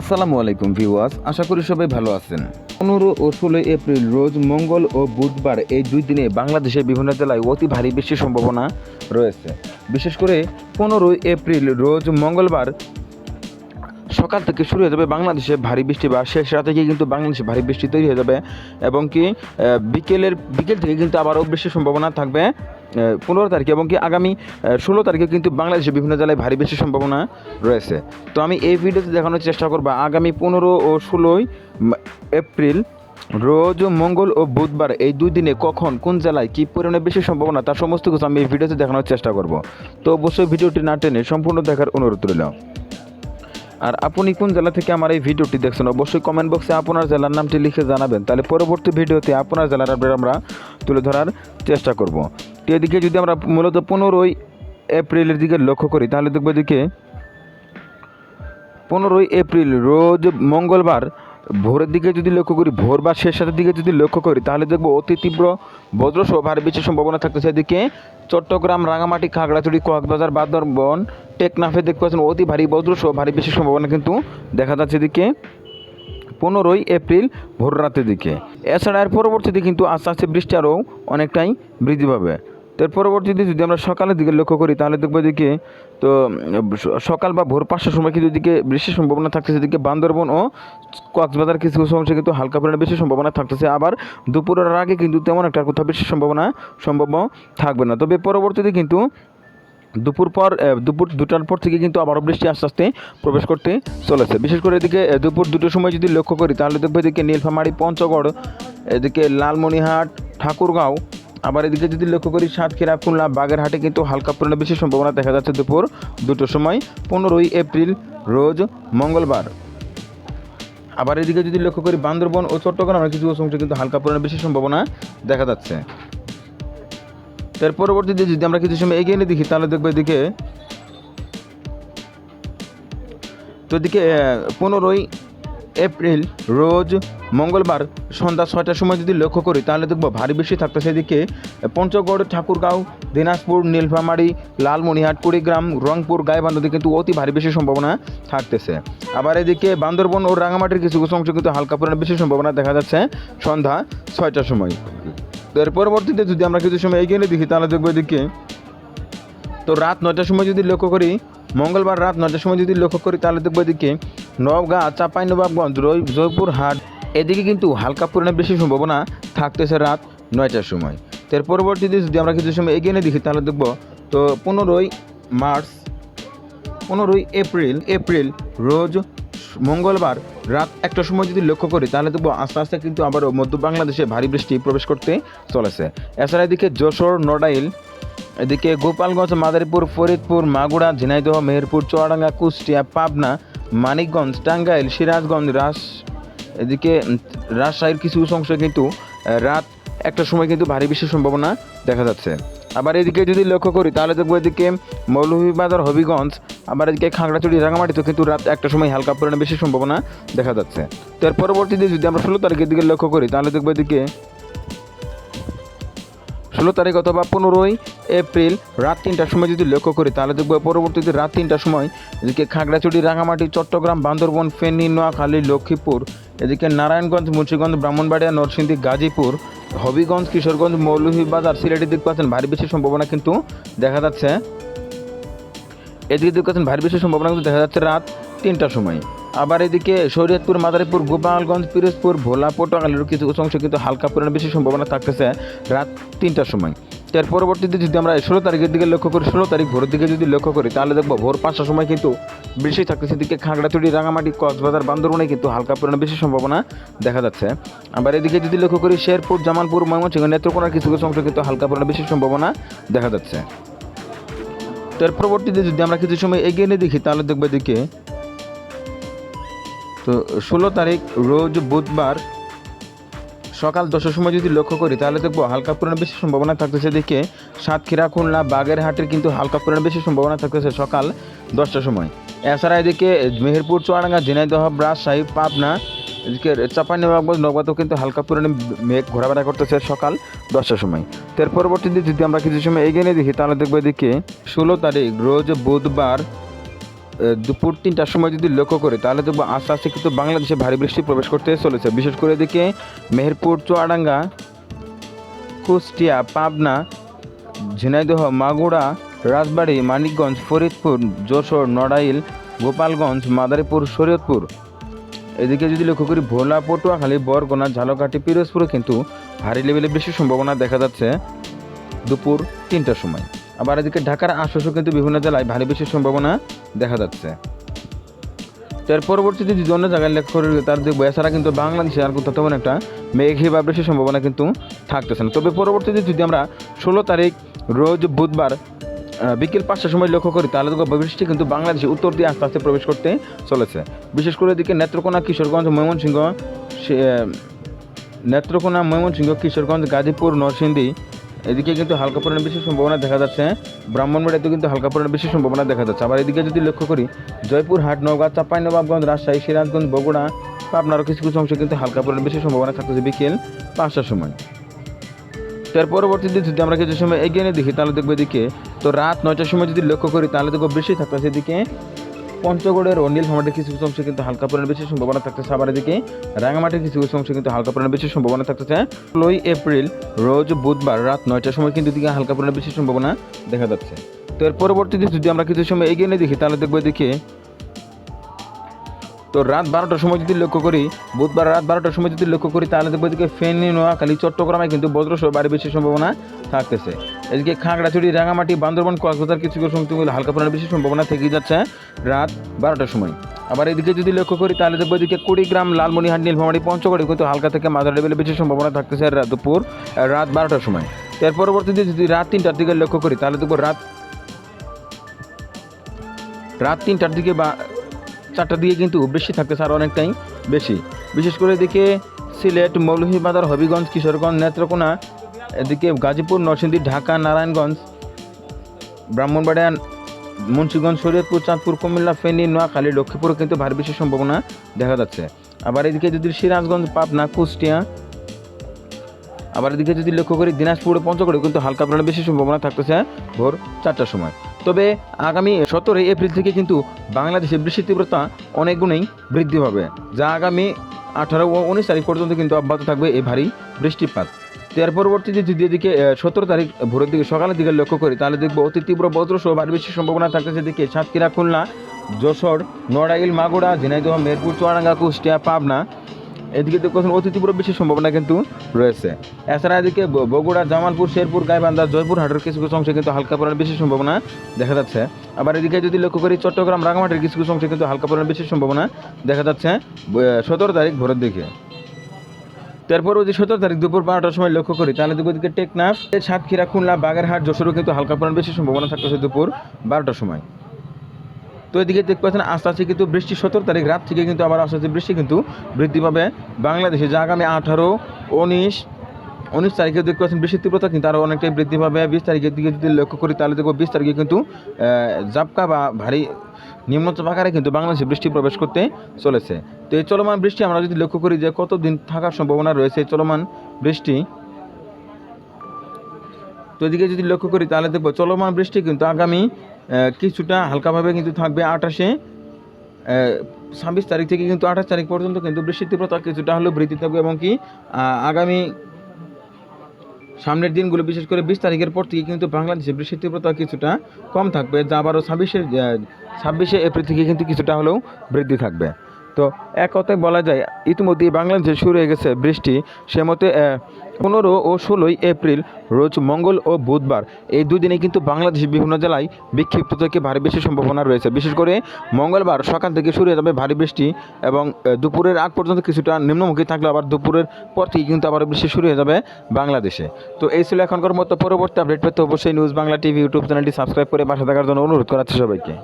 আসসালামু আলাইকুম ভিউয়ার্স, আশা করি সবাই ভালো আছেন। পনেরো ও ষোলোই এপ্রিল রোজ মঙ্গল ও বুধবার এই দুই দিনে বাংলাদেশের বিভিন্ন জেলায় অতি ভারী বৃষ্টির সম্ভাবনা রয়েছে। বিশেষ করে পনেরোই এপ্রিল রোজ মঙ্গলবার সকাল থেকে শুরু হয়ে যাবে বাংলাদেশে ভারী বৃষ্টি বা শেষ রাতে গিয়ে কিন্তু বাংলাদেশে ভারী বৃষ্টি তৈরি হয়ে যাবে এবং কি বিকেলের, বিকেল থেকে কিন্তু আবারও বৃষ্টির সম্ভাবনা থাকবে পনেরো তারিখে এবং কি আগামী ষোলো তারিখে কিন্তু বাংলাদেশের বিভিন্ন জেলায় ভারী বৃষ্টির সম্ভাবনা রয়েছে। তো আমি এই ভিডিওতে দেখানোর চেষ্টা করব আগামী পনেরো ও ষোলোই এপ্রিল, রোজ মঙ্গল ও বুধবার এই দুই দিনে কখন, কোন জেলায় কী পরিমাণে বেশি সম্ভাবনা, তার সমস্ত কিছু আমি এই ভিডিওতে দেখানোর চেষ্টা করব। তো অবশ্যই ভিডিওটি না টেনে সম্পূর্ণ দেখার অনুরোধ রইল। আর আপনি কোন জেলা থেকে আমার এই ভিডিওটি দেখছেন, অবশ্যই কমেন্ট বক্সে আপনার জেলার নামটি লিখে জানাবেন। তাহলে পরবর্তী ভিডিওতে আপনার জেলার আপডেট আমরা তুলে ধরার চেষ্টা করব। তো এদিকে যদি আমরা মূলত পনেরোই এপ্রিলের দিকে লক্ষ্য করি, তাহলে দেখব এদিকে পনেরোই এপ্রিল রোজ মঙ্গলবার ভোরের দিকে যদি লক্ষ্য করি, ভোর বা শেষ দিকে যদি লক্ষ্য করি, তাহলে দেখব অতি তীব্র বজ্রসহ ভারী বৃষ্টির সম্ভাবনা থাকতেছে। এদিকে চট্টগ্রাম রাঙামাটি খাগড়াছড়ি, কক্সবাজার, বান্দরবন টেকনাফে দেখতে পাচ্ছেন অতি ভারী বজ্রসহ ভারী বৃষ্টির সম্ভাবনা কিন্তু দেখা যাচ্ছে এদিকে পনেরোই এপ্রিল ভোর রাতের দিকে। এছাড়া এর পরবর্তীতে কিন্তু আস্তে আস্তে বৃষ্টি আরও অনেকটাই বৃদ্ধি পাবে। তো এর পরবর্তীতে যদি আমরা সকালের দিকে লক্ষ্য করি, তাহলে দেখব এদিকে তো সকাল বা ভোর পাঁচটার সময় কিন্তু এদিকে বৃষ্টির সম্ভাবনা থাকতেছে। এদিকে বান্দরবন ও কক্সবাজার কিছু কিছু অংশে কিন্তু হালকা পরিমাণে বেশি সম্ভাবনা থাকতেছে। আবার দুপুরের আগে কিন্তু তেমন একটা কোথাও বেশি সম্ভাবনা সম্ভব থাকবে না। তবে পরবর্তীতে কিন্তু দুপুর পর দুপুর দুটার পর থেকে কিন্তু আবারও বৃষ্টি আস্তে আস্তে প্রবেশ করতে চলেছে। বিশেষ করে এদিকে দুপুর দুটোর সময় যদি লক্ষ্য করি, তাহলে দেখব এদিকে নীলফামারি, পঞ্চগড়, এদিকে লালমনিহাট ঠাকুরগাঁও, আবার এদিকে যদি লক্ষ্য করি, সাতক্ষীরা, খুলনা, বাগেরহাটে কিন্তু হালকা পরিমাণে বেশি সম্ভাবনা দেখা যাচ্ছে দুপুর দুটোর সময়, পনেরোই এপ্রিল, রোজ মঙ্গলবার। আবার এদিকে যদি লক্ষ্য করি, বান্দরবন ও চট্টগ্রামের কিছু অংশে কিন্তু হালকা পরিমাণে বেশি সম্ভাবনা দেখা যাচ্ছে। তার পরবর্তীতে যদি আমরা কিছু সময় এগিয়ে নিয়ে দেখি, তাহলে দেখব এদিকে তো এদিকে পনেরোই এপ্রিল রোজ মঙ্গলবার সন্ধ্যা ছয়টার সময় যদি লক্ষ্য করি, তাহলে দেখব ভারী বৃষ্টি থাকতেছে এদিকে। পঞ্চগড়, ঠাকুরগাঁও, দিনাজপুর, নীলফামারী, লালমনিহাট, কুড়িগ্রাম, রংপুর, গাইবান্ধাতে কিন্তু অতি ভারী বেশি সম্ভাবনা থাকতেছে। আবার এদিকে বান্দরবন ও রাঙামাটির কিছু কিছু অংশ কিন্তু হালকা পরিমাণে বেশি সম্ভাবনা দেখা যাচ্ছে সন্ধ্যা ছয়টার সময়। তো এর পরবর্তীতে যদি আমরা কিছু সময় এগিয়ে নিয়ে দেখি, তাহলে দেখব এদিকে, তো রাত নয়টার সময় যদি লক্ষ্য করি, মঙ্গলবার রাত নয়টার সময় যদি লক্ষ্য করি, তাহলে দেখব এদিকে রই, জয়পুর, হাট, এদিকে কিন্তু হালকা পরিমাণে বেশি সম্ভাবনা থাকতেছে রাত নয়টার সময়। তো এর পরবর্তীতে যদি আমরা কিছু সময় এগিয়ে নিয়ে দেখি, তাহলে দেখব, তো পনেরোই মার্চ, পনেরোই এপ্রিল এপ্রিল, রোজ মঙ্গলবার রাত একটার সময় যদি লক্ষ্য করি, তাহলে দেখব আস্তে আস্তে কিন্তু আবারও মধ্য বাংলাদেশে ভারী বৃষ্টি প্রবেশ করতে চলেছে। এছাড়া এদিকে যশোর, নড়াইল, এদিকে গোপালগঞ্জ, মাদারীপুর, ফরিদপুর মাগুড়া ঝিনাইদহ, মেহেরপুর, চুয়াডাঙ্গা, কুষ্টিয়া, পাবনা, মানিকগঞ্জ, টাঙ্গাইল, সিরাজগঞ্জ, রাস, এদিকে রাজশাহীর কিছু অংশে কিন্তু রাত একটার সময় কিন্তু ভারী বৃষ্টির সম্ভাবনা দেখা যাচ্ছে। আবার এদিকে যদি লক্ষ্য করি, তাহলে দেখব এদিকে মৌলভীবাজার, হবিগঞ্জ, আবার এদিকে খাগড়াছড়ি রাঙামাটিতে কিন্তু রাত একটা সময় হালকা পরিমাণে বেশি সম্ভাবনা দেখা যাচ্ছে। তো এর পরবর্তীতে যদি আমরা ষোলো তারিখের দিকে লক্ষ্য করি, তাহলে দেখব এদিকে ষোলো তারিখ অথবা পনেরোই এপ্রিল রাত তিনটার সময় যদি লক্ষ্য করি, তাহলে দেখব পরবর্তীতে রাত তিনটার সময় এদিকে খাগড়াছড়ি, রাঙামাটি, চট্টগ্রাম, বান্দরবন, ফেনী, নোয়াখালী, লক্ষ্মীপুর, এদিকে নারায়ণগঞ্জ, মুন্সিগঞ্জ, ব্রাহ্মণবাড়িয়া, নরসিংদী, গাজীপুর, হবিগঞ্জ, কিশোরগঞ্জ, মৌলভীবাজার, সিলেটের দিক পাচ্ছেন ভারী বেশি সম্ভাবনা কিন্তু দেখা যাচ্ছে। এদিকে দিক পাচ্ছেন ভারী বেশি সম্ভাবনা কিন্তু দেখা যাচ্ছে রাত তিনটার সময়। আবার এদিকে শরীয়তপুর, মাদারীপুর, গোপালগঞ্জ, পিরোজপুর ভোলা পটুয়াখালীর কিছু অংশ কিন্তু হালকা পরিমাণে বেশি সম্ভাবনা থাকতেছে রাত তিনটার সময়। তার পরবর্তীতে যদি আমরা ষোলো তারিখের দিকে লক্ষ্য করি, ষোলো তারিখ ভোরের দিকে যদি লক্ষ্য করি, তাহলে দেখব ভোর পাঁচটার সময় কিন্তু বৃষ্টি থাকতেছে। এদিকে খাগড়াছড়ি, রাঙামাটি, কক্সবাজার, বান্দরবনে কিন্তু হালকা পরিমাণে বেশি সম্ভাবনা দেখা যাচ্ছে। আবার এদিকে যদি লক্ষ্য করি, শেরপুর, জামালপুর, ময়মনসিংহ নেত্রকোনার কিছু কিছু অংশ কিন্তু হালকা পরিমাণে বেশি সম্ভাবনা দেখা যাচ্ছে। এর পরবর্তীতে যদি আমরা কিছু সময় এগিয়ে নিয়ে দেখি, তাহলে দেখব এদিকে তো ষোলো তারিখ রোজ বুধবার সকাল দশটার সময় যদি লক্ষ্য করি, তাহলে দেখব হালকা পরিমাণে বেশি সম্ভাবনা থাকতেছে। দেখে সাতক্ষীরা, খুলনা, বাগেরহাটের কিন্তু হালকা পরিমাণে বেশি সম্ভাবনা থাকতেছে সকাল দশটার সময়। এছাড়া এদিকে মেহেরপুর, চুয়াডাঙ্গা, ঝিনাইদহ, রাজশাহী, পাবনা, এদিকে চাপাইনবাবগঞ্জ নবাতেও কিন্তু হালকা পরিমাণে মেঘ ঘোরাফেরা করতেছে সকাল দশটার সময়। তো এর পরবর্তীতে যদি আমরা কিছু সময় এগিয়ে নিয়ে দেখি, তাহলে দেখব এদিকে ষোলো তারিখ রোজ বুধবার দুপুর তিনটার সময় যদি লক্ষ্য করি, তাহলে দেখব আস্তে আস্তে কিন্তু বাংলাদেশে ভারী বৃষ্টি প্রবেশ করতে চলেছে। বিশেষ করে এদিকে মেহেরপুর, চুয়াডাঙ্গা, কুষ্টিয়া, পাবনা, ঝিনাইদহ মাগুড়া রাজবাড়ী, মানিকগঞ্জ, ফরিদপুর, যশোর, নড়াইল, গোপালগঞ্জ, মাদারীপুর, শরীয়তপুর। এদিকে যদি লক্ষ্য করি, ভোলা, পটুয়াখালী, বরগুনা, ঝালকাঠি, পিরোজপুরে কিন্তু ভারী লেভেলে বেশি সম্ভাবনা দেখা যাচ্ছে দুপুর তিনটার সময়। আবার এদিকে ঢাকার আশপাশেও কিন্তু বিভিন্ন জেলায় ভারী বেশি সম্ভাবনা দেখা যাচ্ছে। তো এর পরবর্তীতে যদি অন্য জায়গায় লক্ষ্য করে, তার দেখব, এছাড়া কিন্তু বাংলাদেশে আর কোথাও তেমন একটা মেঘে বা বেশি সম্ভাবনা কিন্তু থাকতেছে না। তবে পরবর্তীতে যদি আমরা ষোলো তারিখ রোজ বুধবার বিকেল পাঁচটার সময় লক্ষ্য করি, তাহলে দেখব বৃষ্টি কিন্তু বাংলাদেশে উত্তর দিয়ে আস্তে আস্তে প্রবেশ করতে চলেছে। বিশেষ করে এদিকে নেত্রকোনা, কিশোরগঞ্জ, ময়মনসিংহ নেত্রকোনা, ময়মনসিংহ, কিশোরগঞ্জ, গাজীপুর, নরসিংদী এদিকে কিন্তু হালকা পরিমাণে বেশি সম্ভাবনা দেখা যাচ্ছে। ব্রাহ্মণবাড়িতে কিন্তু হালকা পরিমাণে বেশি সম্ভাবনা দেখা যাচ্ছে। আবার এদিকে যদি লক্ষ্য করি, জয়পুরহাট, নওগাঁ চাঁপাইনবাবগঞ্জ রাজশাহী, সিরাজগঞ্জ, বগুড়া পাবনারও কিছু কিছু অংশে কিন্তু হালকা পরিমাণে বেশি সম্ভাবনা থাকতেছে বিকেল পাঁচটার সময়। তার পরবর্তীতে যদি আমরা কিছু সময় এগিয়ে নিয়ে দেখি, তাহলে দেখব এদিকে, তো রাত নয়টার সময় যদি লক্ষ্য করি, তাহলে দেখব বেশি থাকতেছে এদিকে পঞ্চগড়ের অনিল নীলফামাটির কিছু কিছু অংশে কিন্তু হালকা পরিমাণে বেশি সম্ভাবনা থাকতেছে আবার এদিকে রাঙামাটির কিছু কিছু অংশে কিন্তু হালকা পরিমাণে বেশি সম্ভাবনা থাকতেছে ষোলোই এপ্রিল, রোজ বুধবার রাত নয়টার সময় কিন্তু এদিকে হালকা পরিমাণে বেশি সম্ভাবনা দেখা যাচ্ছে। তো এর পরবর্তীতে যদি আমরা কিছু সময় এগিয়ে নিয়ে দেখি, তাহলে দেখব এদিকে তো রাত বারোটার সময় যদি লক্ষ্য করি, বুধবার রাত বারোটার সময় যদি লক্ষ্য করি, তাহলে দেখব এদিকে ফেনী, নোয়াখালী, চট্টগ্রামে কিন্তু বজ্রসহ বাড়ি বেশি সম্ভাবনা থাকতেছে। এদিকে খাগড়াছড়ি, রাঙামাটি, বান্দরবান, কক্সবাজার কিছু কিছু সংখ্যক হালকা পরিমাণে বেশি সম্ভাবনা থেকে যাচ্ছে রাত বারোটার সময়। আবার এদিকে যদি লক্ষ্য করি, তাহলে দেখব এদিকে কুড়িগ্রাম লালমনিহাট নীলফামারি, পঞ্চগড়ে কিন্তু হালকা থেকে মাঝারি লেভেলে বেশি সম্ভাবনা থাকতেছে রাত দুপুর রাত বারোটার সময়। এর পরবর্তীতে যদি রাত তিনটার দিকে লক্ষ্য করি, তাহলে দেখব রাত রাত তিনটার দিকে বা চারটার দিকে কিন্তু বেশি থাকতেছে আর অনেকটাই বেশি। বিশেষ করে এদিকে সিলেট, মৌলভীবাজার, হবিগঞ্জ, কিশোরগঞ্জ, নেত্রকোনা এদিকে গাজীপুর, নরসিংদী, ঢাকা, নারায়ণগঞ্জ, ব্রাহ্মণবাড়িয়া, মুন্সিগঞ্জ, শরীয়তপুর, চাঁদপুর, কুমিল্লা, ফেনী, নোয়াখালী, লক্ষ্মীপুরে কিন্তু ভারী বেশি সম্ভাবনা দেখা যাচ্ছে। আবার এদিকে যদি সিরাজগঞ্জ, পাবনা, কুষ্টিয়া, আবার এদিকে যদি লক্ষ্য করি দিনাজপুর ও পঞ্চগড়ে কিন্তু হালকা পরিমাণে বেশি সম্ভাবনা থাকতেছে ভোর চারটার সময়। তবে আগামী সতেরোই এপ্রিল থেকে কিন্তু বাংলাদেশে বৃষ্টির তীব্রতা অনেক গুণেই বৃদ্ধি পাবে, যা আগামী আঠারো ও উনিশ তারিখ পর্যন্ত কিন্তু অব্যাহত থাকবে এই ভারী বৃষ্টিপাত। তো এর পরবর্তীতে যদি এদিকে সতেরো তারিখ ভোরের দিকে সকালের দিকে লক্ষ্য করি, তাহলে দেখব অতি তীব্র বজ্রসহ ভারী বৃষ্টির সম্ভাবনা থাকতেছে এদিকে সাতক্ষীরা, খুলনা, যশোর, নড়াইল মাগুড়া ঝিনাইদহ, মেরপুর, চুয়াডাঙ্গা, কুষ্টিয়া, পাবনা। এদিকে দেখছেন অতি তীব্র বেশি সম্ভাবনা কিন্তু রয়েছে। এছাড়া এদিকে বগুড়া, জামালপুর, শেরপুর, গাইবান্ধা, জয়পুর, হাটের কিছু কিছু অংশে কিন্তু হালকা পরিমাণে বেশি সম্ভাবনা দেখা যাচ্ছে। আবার এদিকে যদি লক্ষ্য করি, চট্টগ্রাম রাঙামাটির কিছু কিছু অংশে কিন্তু হালকা পরিমাণে বেশি সম্ভাবনা দেখা যাচ্ছে সতেরো তারিখ ভোরের দিকে। তারপর যে সতেরো তারিখ দুপুর বারোটার সময় লক্ষ্য করি, তাহলে দুপুর দিকে টেকনাফ, সাতক্ষীরা, খুলনা, বাগেরহাট যশোরও কিন্তু হালকা পরিমাণ বেশি সম্ভাবনা থাকতেছে দুপুর বারোটার সময়। তো এদিকে দেখতে পাচ্ছেন, আস্তে আস্তে কিন্তু বৃষ্টি সতেরো তারিখ রাত থেকে কিন্তু আবার আস্তে আস্তে বৃষ্টি কিন্তু বৃদ্ধি পাবে বাংলাদেশে। যা আগামী আঠারো, উনিশ উনিশ তারিখে দেখতে পাচ্ছেন বৃষ্টির তীব্রতা, কিন্তু আরও অনেকটাই বৃদ্ধি পাবে। বিশ তারিখের দিকে যদি লক্ষ্য করি, তাহলে দেখব বিশ তারিখে কিন্তু জাপকা বা ভারী নিম্নচাপ আকারে কিন্তু বাংলাদেশে বৃষ্টি প্রবেশ করতে চলেছে। তো এই চলমান বৃষ্টি আমরা যদি লক্ষ্য করি যে কতদিন থাকার সম্ভাবনা রয়েছে এই চলমান বৃষ্টি, তো এদিকে যদি লক্ষ্য করি, তাহলে দেখব চলমান বৃষ্টি কিন্তু আগামী কিছুটা হালকাভাবে কিন্তু থাকবে। আঠাশে ছাব্বিশ তারিখ থেকে কিন্তু আঠাশ তারিখ পর্যন্ত কিন্তু বৃষ্টির তীব্রতা কিছুটা হলেও বৃদ্ধি থাকবে এবং কি আগামী সামনের দিনগুলো বিশেষ করে বিশ তারিখের পর থেকে কিন্তু বাংলাদেশে বৃষ্টির তীব্রতা কিছুটা কম থাকবে, যা আবারও ছাব্বিশে ছাব্বিশে এপ্রিল থেকে কিন্তু কিছুটা হলেও বৃদ্ধি থাকবে। তো এক কথায় বলা যায়, ইতিমধ্যেই বাংলাদেশে শুরু হয়ে গেছে বৃষ্টি। সে মতে পনেরো ও ষোলোই এপ্রিল, রোজ মঙ্গল ও বুধবার। এই দুই দিনে কিন্তু বাংলাদেশের বিভিন্ন জেলায় বিক্ষিপ্ত থেকে ভারী বৃষ্টির সম্ভাবনা রয়েছে। বিশেষ করে মঙ্গলবার সকাল থেকে শুরু হয়ে যাবে ভারী বৃষ্টি এবং দুপুরের আগ পর্যন্ত কিছুটা নিম্নমুখী থাকলে আবার দুপুরের পর থেকে কিন্তু আবার বৃষ্টি শুরু হয়ে যাবে বাংলাদেশে। তো এই ছিল এখনকার মতো পরবর্তী আপডেট পেতে অবশ্যই নিউজ বাংলা টিভি ইউটিউব চ্যানেলটি সাবস্ক্রাইব করে পাশে থাকার জন্য অনুরোধ করাচ্ছি সবাইকে।